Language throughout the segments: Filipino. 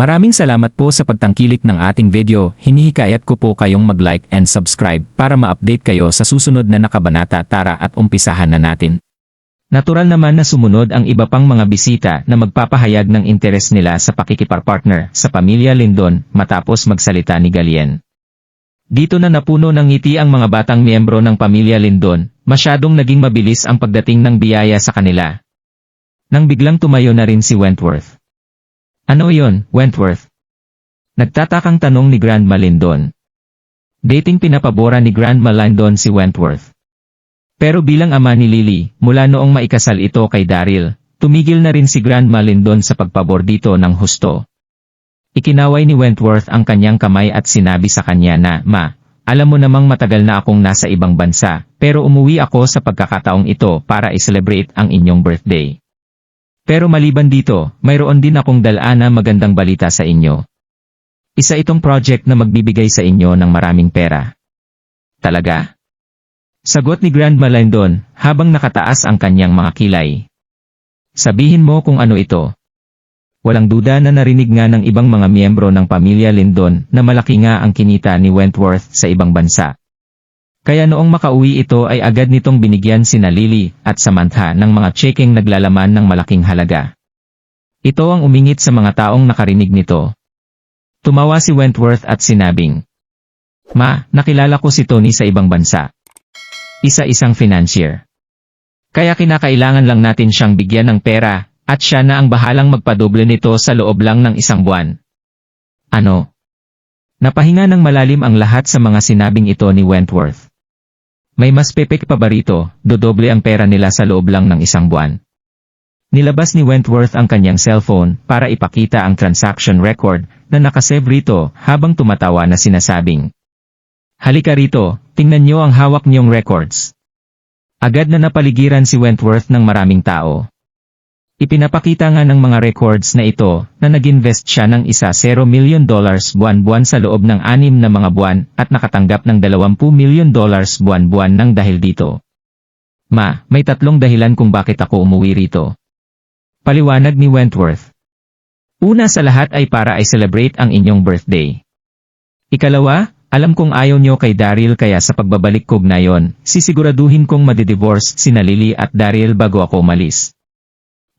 Maraming salamat po sa pagtangkilik ng ating video. Hinihikayat ko po kayong mag-like and subscribe para ma-update kayo sa susunod na nakabanata tara at umpisahan na natin. Natural naman na sumunod ang iba pang mga bisita na magpapahayag ng interes nila sa pakikipartner sa pamilya Lindon matapos magsalita ni Galien. Dito na napuno ng ngiti ang mga batang miyembro ng pamilya Lindon, masyadong naging mabilis ang pagdating ng biyaya sa kanila. Nang biglang tumayo na rin si Wentworth. Ano yon, Wentworth? Nagtatakang tanong ni Grandma Lindon. Dating pinapabora ni Grandma Lindon si Wentworth. Pero bilang ama ni Lily, mula noong maikasal ito kay Daryl, tumigil na rin si Grandma Lindon sa pagpabor dito ng husto. Ikinaway ni Wentworth ang kanyang kamay at sinabi sa kanya na, Ma, alam mo namang matagal na akong nasa ibang bansa, pero umuwi ako sa pagkakataong ito para i-celebrate ang inyong birthday. Pero maliban dito, mayroon din akong dalaan na magandang balita sa inyo. Isa itong project na magbibigay sa inyo ng maraming pera. Talaga? Sagot ni Grandma Lindon, habang nakataas ang kanyang mga kilay. Sabihin mo kung ano ito. Walang duda na narinig nga ng ibang mga miyembro ng pamilya Lindon na malaki nga ang kinita ni Wentworth sa ibang bansa. Kaya noong makauwi ito ay agad nitong binigyan sina Lily at Samantha ng mga checking naglalaman ng malaking halaga. Ito ang umingit sa mga taong nakarinig nito. Tumawa si Wentworth at sinabing, Ma, nakilala ko si Tony sa ibang bansa. Isa-isang financier. Kaya kinakailangan lang natin siyang bigyan ng pera, at siya na ang bahalang magpadoble nito sa loob lang ng isang buwan. Ano? Napahinga ng malalim ang lahat sa mga sinabing ito ni Wentworth. May mas pepek pa ba rito, dodoble ang pera nila sa loob lang ng isang buwan. Nilabas ni Wentworth ang kanyang cellphone para ipakita ang transaction record na nakasave rito habang tumatawa na sinasabing. Halika rito, tingnan niyo ang hawak niyong records. Agad na napaligiran si Wentworth ng maraming tao. Ipinapakita nga ng mga records na ito na nag-invest siya ng isa 0 million dollars buwan-buwan sa loob ng anim na mga buwan at nakatanggap ng 20 million dollars buwan-buwan ng dahil dito. Ma, may tatlong dahilan kung bakit ako umuwi rito. Paliwanag ni Wentworth. Una sa lahat ay para i celebrate ang inyong birthday. Ikalawa, alam kong ayaw nyo kay Daryl kaya sa pagbabalik ko ngayon, sisiguraduhin kong madidivorce sina Lily at Daryl bago ako umalis.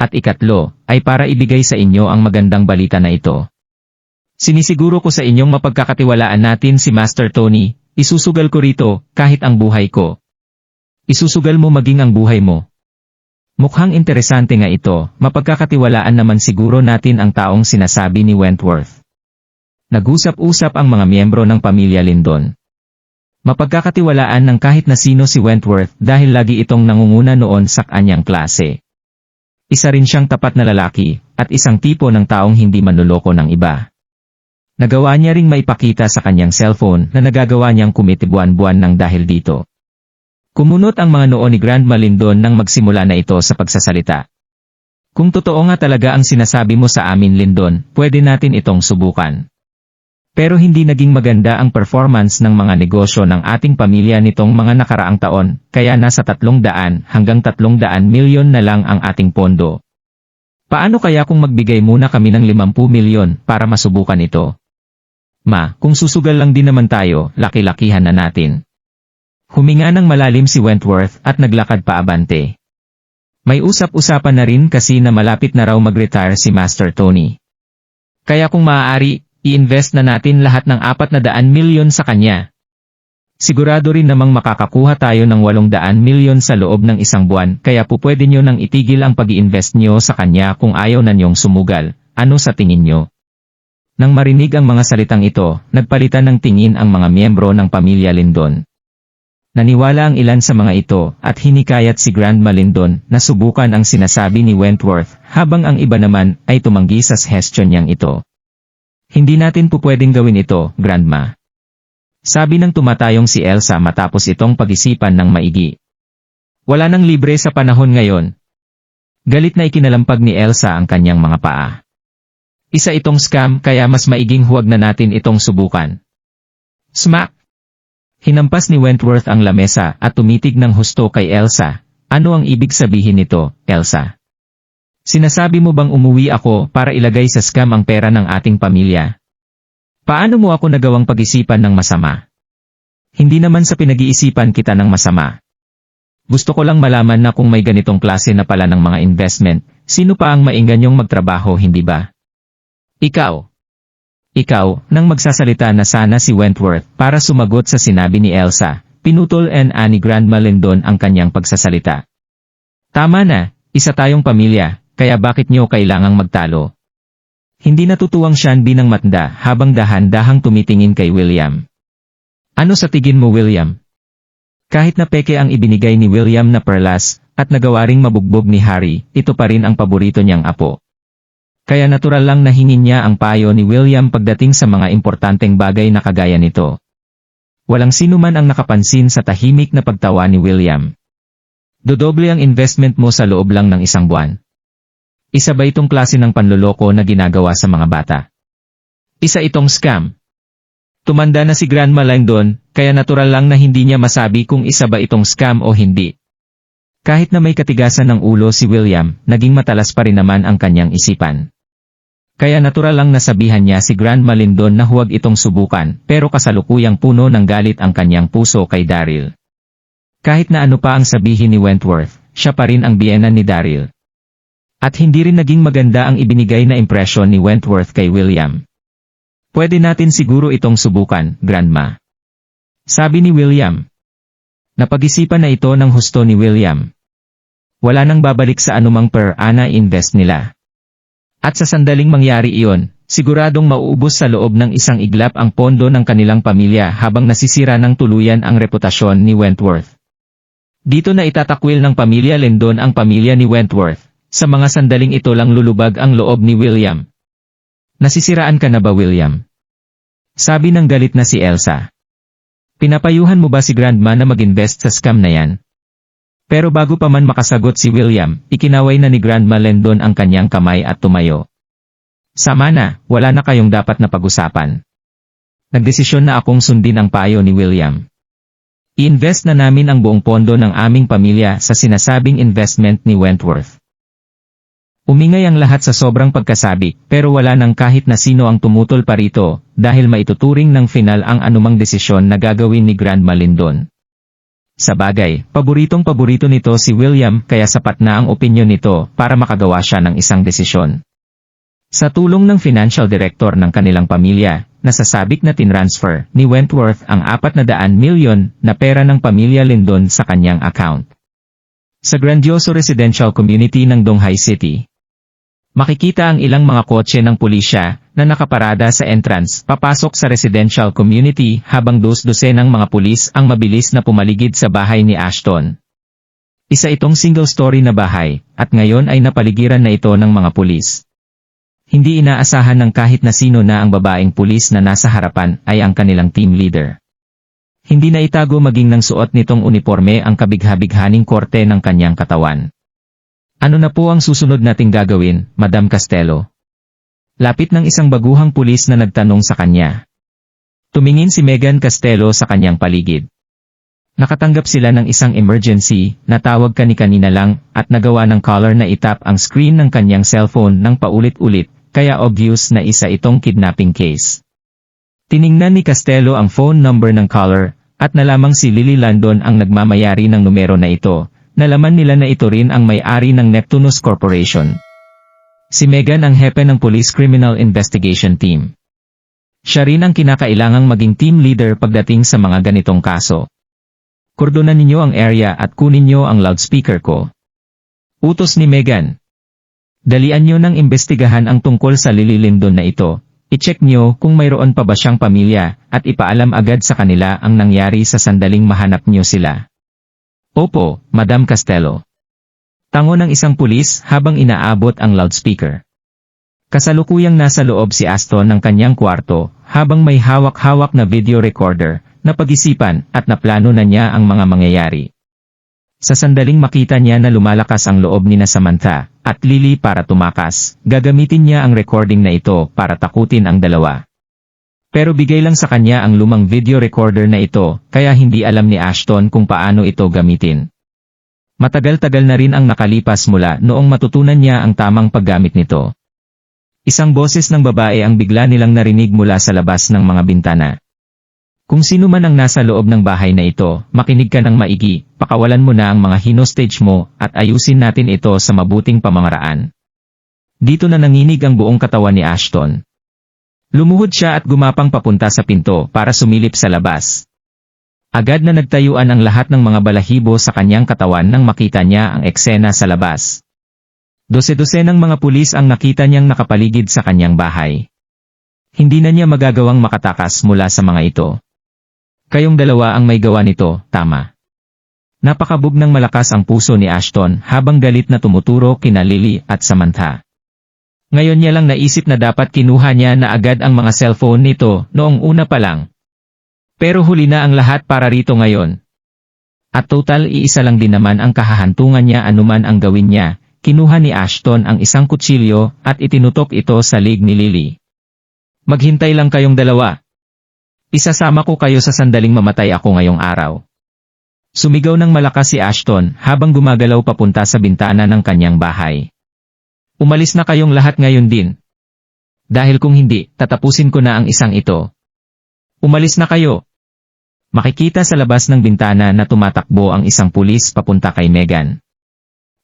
At ikatlo, ay para ibigay sa inyo ang magandang balita na ito. Sinisiguro ko sa inyong mapagkakatiwalaan natin si Master Tony, isusugal ko rito, kahit ang buhay ko. Isusugal mo maging ang buhay mo. Mukhang interesante nga ito, mapagkakatiwalaan naman siguro natin ang taong sinasabi ni Wentworth. Nag-usap-usap ang mga miyembro ng pamilya Lindon. Mapagkakatiwalaan ng kahit na sino si Wentworth dahil lagi itong nangunguna noon sa kanyang klase. Isa rin siyang tapat na lalaki, at isang tipo ng taong hindi manloloko ng iba. Nagawa niya ring maipakita sa kanyang cellphone na nagagawa niyang kumiti buwan-buwan ng dahil dito. Kumunot ang mga noo ni Grandma Lindon nang magsimula na ito sa pagsasalita. Kung totoo nga talaga ang sinasabi mo sa amin Lindon, pwede natin itong subukan. Pero hindi naging maganda ang performance ng mga negosyo ng ating pamilya nitong mga nakaraang taon, kaya nasa 300 hanggang 300 milyon na lang ang ating pondo. Paano kaya kung magbigay muna kami ng 50 milyon para masubukan ito? Ma, kung susugal lang din naman tayo, laki-lakihan na natin. Huminga ng malalim si Wentworth at naglakad pa abante. May usap-usapan na rin kasi na malapit na raw mag-retire si Master Tony. Kaya kung maaari, i-invest na natin lahat ng 400 milyon sa kanya. Sigurado rin namang makakakuha tayo ng 800 milyon sa loob ng isang buwan kaya po pwede nyo nang itigil ang pag invest nyo sa kanya kung ayaw na nyong sumugal. Ano sa tingin nyo? Nang marinig ang mga salitang ito, nagpalitan ng tingin ang mga miyembro ng pamilya Lindon. Naniwala ang ilan sa mga ito at hinikayat si Grandma Lindon na subukan ang sinasabi ni Wentworth habang ang iba naman ay tumanggi sa suggestion niyang ito. Hindi natin po pwedeng gawin ito, Grandma. Sabi ng tumatayong si Elsa matapos itong pag-isipan ng maigi. Wala nang libre sa panahon ngayon. Galit na ikinalampag ni Elsa ang kanyang mga paa. Isa itong scam kaya mas maiging huwag na natin itong subukan. Smack! Hinampas ni Wentworth ang lamesa at tumitig ng husto kay Elsa. Ano ang ibig sabihin nito, Elsa? Sinasabi mo bang umuwi ako para ilagay sa scam ang pera ng ating pamilya? Paano mo ako nagawang pag-isipan ng masama? Hindi naman sa pinag-iisipan kita ng masama. Gusto ko lang malaman na kung may ganitong klase na pala ng mga investment, sino pa ang mainganyong magtrabaho hindi ba? Ikaw. Ikaw, nang magsasalita na sana si Wentworth para sumagot sa sinabi ni Elsa, pinutol and ani Grandma Lindon ang kanyang pagsasalita. Tama na, isa tayong pamilya, kaya bakit niyo kailangang magtalo? Hindi natutuwang Sean binang matanda habang dahan-dahang tumitingin kay William. Ano sa tigin mo William? Kahit na peke ang ibinigay ni William na perlas, at nagawa ring mabugbog ni Harry, ito pa rin ang paborito niyang apo. Kaya natural lang na hingin niya ang payo ni William pagdating sa mga importanteng bagay na kagaya nito. Walang sino man ang nakapansin sa tahimik na pagtawa ni William. Dodoble ang investment mo sa loob lang ng isang buwan. Isa ba itong klase ng panloloko na ginagawa sa mga bata? Isa itong scam. Tumanda na si Grandma Langdon, kaya natural lang na hindi niya masabi kung isa ba itong scam o hindi. Kahit na may katigasan ng ulo si William, naging matalas pa rin naman ang kanyang isipan. Kaya natural lang nasabihan niya si Grandma Lindon na huwag itong subukan, pero kasalukuyang puno ng galit ang kanyang puso kay Daryl. Kahit na ano pa ang sabihin ni Wentworth, siya pa rin ang biyena ni Daryl. At hindi rin naging maganda ang ibinigay na impresyon ni Wentworth kay William. Pwede natin siguro itong subukan, Grandma. Sabi ni William. Napag-isipan na ito ng husto ni William. Wala nang babalik sa anumang per ana invest nila. At sa sandaling mangyari iyon, siguradong mauubos sa loob ng isang iglap ang pondo ng kanilang pamilya habang nasisira ng tuluyan ang reputasyon ni Wentworth. Dito na itatakwil ng pamilya Lendon ang pamilya ni Wentworth. Sa mga sandaling ito lang lulubag ang loob ni William. Nasisiraan ka na ba William? Sabi ng galit na si Elsa. Pinapayuhan mo ba si Grandma na mag-invest sa scam na yan? Pero bago pa man makasagot si William, ikinaway na ni Grandma Lendon ang kanyang kamay at tumayo. Sama na, wala na kayong dapat na pag-usapan. Nagdesisyon na akong sundin ang payo ni William. I-invest na namin ang buong pondo ng aming pamilya sa sinasabing investment ni Wentworth. Umingay ang lahat sa sobrang pagkasabi, pero wala nang kahit na sino ang tumutol pa rito, dahil maituturing ng final ang anumang desisyon na gagawin ni Grandma Lindon. Sa bagay, paboritong paborito nito si William kaya sapat na ang opinyon nito para makagawa siya ng isang desisyon. Sa tulong ng financial director ng kanilang pamilya, nasasabik na tinransfer ni Wentworth ang 400 milyon na pera ng pamilya Lindon sa kanyang account. Sa grandioso residential community ng Donghai City, Makikita ang ilang mga kotse ng pulisya na nakaparada sa entrance papasok sa residential community habang dos-dosenang mga pulis ang mabilis na pumaligid sa bahay ni Ashton. Isa itong single-story na bahay at ngayon ay napaligiran na ito ng mga pulis. Hindi inaasahan ng kahit na sino na ang babaeng pulis na nasa harapan ay ang kanilang team leader. Hindi na itago maging ng suot nitong uniforme ang kabigha-bighaning korte ng kanyang katawan. Ano na po ang susunod nating gagawin, Madam Castello? Lapit ng isang baguhang pulis na nagtanong sa kanya. Tumingin si Megan Castello sa kanyang paligid. Nakatanggap sila ng isang emergency, natawag kani-kanina lang, at nagawa ng caller na itap ang screen ng kanyang cellphone ng paulit-ulit, kaya obvious na isa itong kidnapping case. Tiningnan ni Castello ang phone number ng caller, at nalamang si Lily Landon ang nagmamayari ng numero na ito, Nalaman nila na ito rin ang may-ari ng Neptunus Corporation. Si Megan ang hepe ng Police Criminal Investigation Team. Siya rin ang kinakailangang maging team leader pagdating sa mga ganitong kaso. Kordonan ninyo ang area at kunin nyo ang loudspeaker ko. Utos ni Megan. Dalian nyo ng imbestigahan ang tungkol sa lililindon na ito. I-check nyo kung mayroon pa ba siyang pamilya at ipaalam agad sa kanila ang nangyari sa sandaling mahanap nyo sila. Opo, Madam Castello. Tango ng isang pulis habang inaabot ang loudspeaker. Kasalukuyang nasa loob si Aston ng kanyang kwarto, habang may hawak-hawak na video recorder, na pag-isipan at naplano na niya ang mga mangyayari. Sa sandaling makita niya na lumalakas ang loob ni Samantha, at Lily para tumakas, gagamitin niya ang recording na ito para takutin ang dalawa. Pero bigay lang sa kanya ang lumang video recorder na ito, kaya hindi alam ni Ashton kung paano ito gamitin. Matagal-tagal na rin ang nakalipas mula noong matutunan niya ang tamang paggamit nito. Isang boses ng babae ang bigla nilang narinig mula sa labas ng mga bintana. Kung sino man ang nasa loob ng bahay na ito, makinig ka ng maigi, pakawalan mo na ang mga hinostage mo, at ayusin natin ito sa mabuting pamangaraan. Dito na nanginig ang buong katawan ni Ashton. Lumuhod siya at gumapang papunta sa pinto para sumilip sa labas. Agad na nagtayuan ang lahat ng mga balahibo sa kanyang katawan nang makita niya ang eksena sa labas. Dose-dose ng mga pulis ang nakita niyang nakapaligid sa kanyang bahay. Hindi na niya magagawang makatakas mula sa mga ito. Kayong dalawa ang may gawa nito, tama. Napakabog ng malakas ang puso ni Ashton habang galit na tumuturo kina Lily at Samantha. Ngayon niya lang naisip na dapat kinuha niya na agad ang mga cellphone nito noong una pa lang. Pero huli na ang lahat para rito ngayon. At total iisa lang din naman ang kahahantungan niya anuman ang gawin niya, kinuha ni Ashton ang isang kutsilyo at itinutok ito sa lig ni Lily. Maghintay lang kayong dalawa. Isasama ko kayo sa sandaling mamatay ako ngayong araw. Sumigaw ng malakas si Ashton habang gumagalaw papunta sa bintana ng kanyang bahay. Umalis na kayong lahat ngayon din. Dahil kung hindi, tatapusin ko na ang isang ito. Umalis na kayo. Makikita sa labas ng bintana na tumatakbo ang isang pulis papunta kay Megan.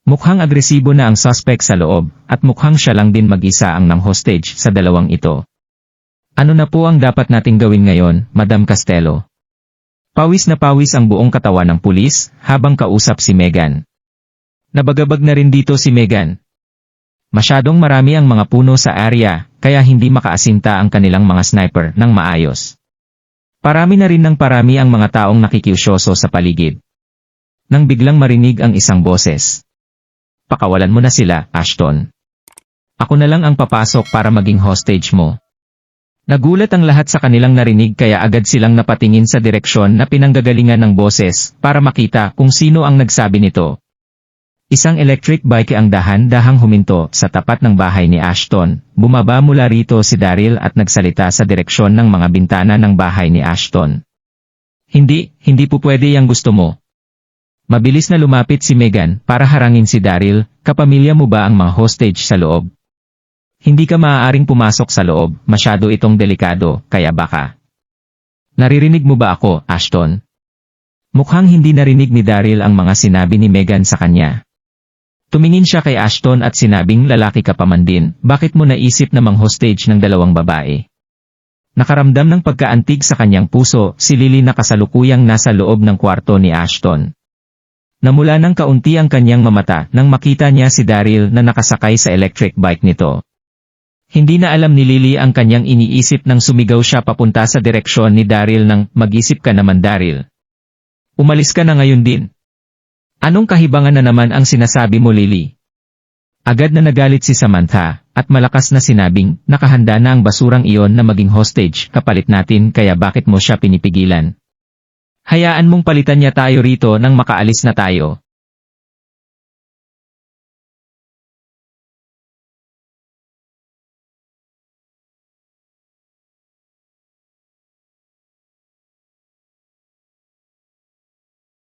Mukhang agresibo na ang suspect sa loob, at mukhang siya lang din mag-isa ang nang hostage sa dalawang ito. Ano na po ang dapat nating gawin ngayon, Madam Castello? Pawis na pawis ang buong katawan ng pulis, habang kausap si Megan. Nabagabag na rin dito si Megan. Masyadong marami ang mga puno sa area, kaya hindi makaasinta ang kanilang mga sniper ng maayos. Parami na rin ng parami ang mga taong nakikiusyoso sa paligid. Nang biglang marinig ang isang boses. Pakawalan mo na sila, Ashton. Ako na lang ang papasok para maging hostage mo. Nagulat ang lahat sa kanilang narinig kaya agad silang napatingin sa direksyon na pinanggagalingan ng boses para makita kung sino ang nagsabi nito. Isang electric bike ang dahan-dahang huminto sa tapat ng bahay ni Ashton. Bumaba mula rito si Daryl at nagsalita sa direksyon ng mga bintana ng bahay ni Ashton. Hindi, hindi po pwede yung gusto mo. Mabilis na lumapit si Megan para harangin si Daryl, kapamilya mo ba ang mga hostage sa loob? Hindi ka maaaring pumasok sa loob, masyado itong delikado, kaya baka. Naririnig mo ba ako, Ashton? Mukhang hindi narinig ni Daryl ang mga sinabi ni Megan sa kanya. Tumingin siya kay Ashton at sinabing lalaki ka pa man din, bakit mo naisip na mang hostage ng dalawang babae? Nakaramdam ng pagkaantig sa kanyang puso, si Lily na kasalukuyang nasa loob ng kwarto ni Ashton. Namula ng kaunti ang kanyang mamata nang makita niya si Daryl na nakasakay sa electric bike nito. Hindi na alam ni Lily ang kanyang iniisip nang sumigaw siya papunta sa direksyon ni Daryl nang mag-isip ka naman Daryl. Umalis ka na ngayon din. Anong kahibangan na naman ang sinasabi mo Lily? Agad na nagalit si Samantha, at malakas na sinabing, nakahanda na ang basurang iyon na maging hostage kapalit natin kaya bakit mo siya pinipigilan? Hayaan mong palitan niya tayo rito nang makaalis na tayo.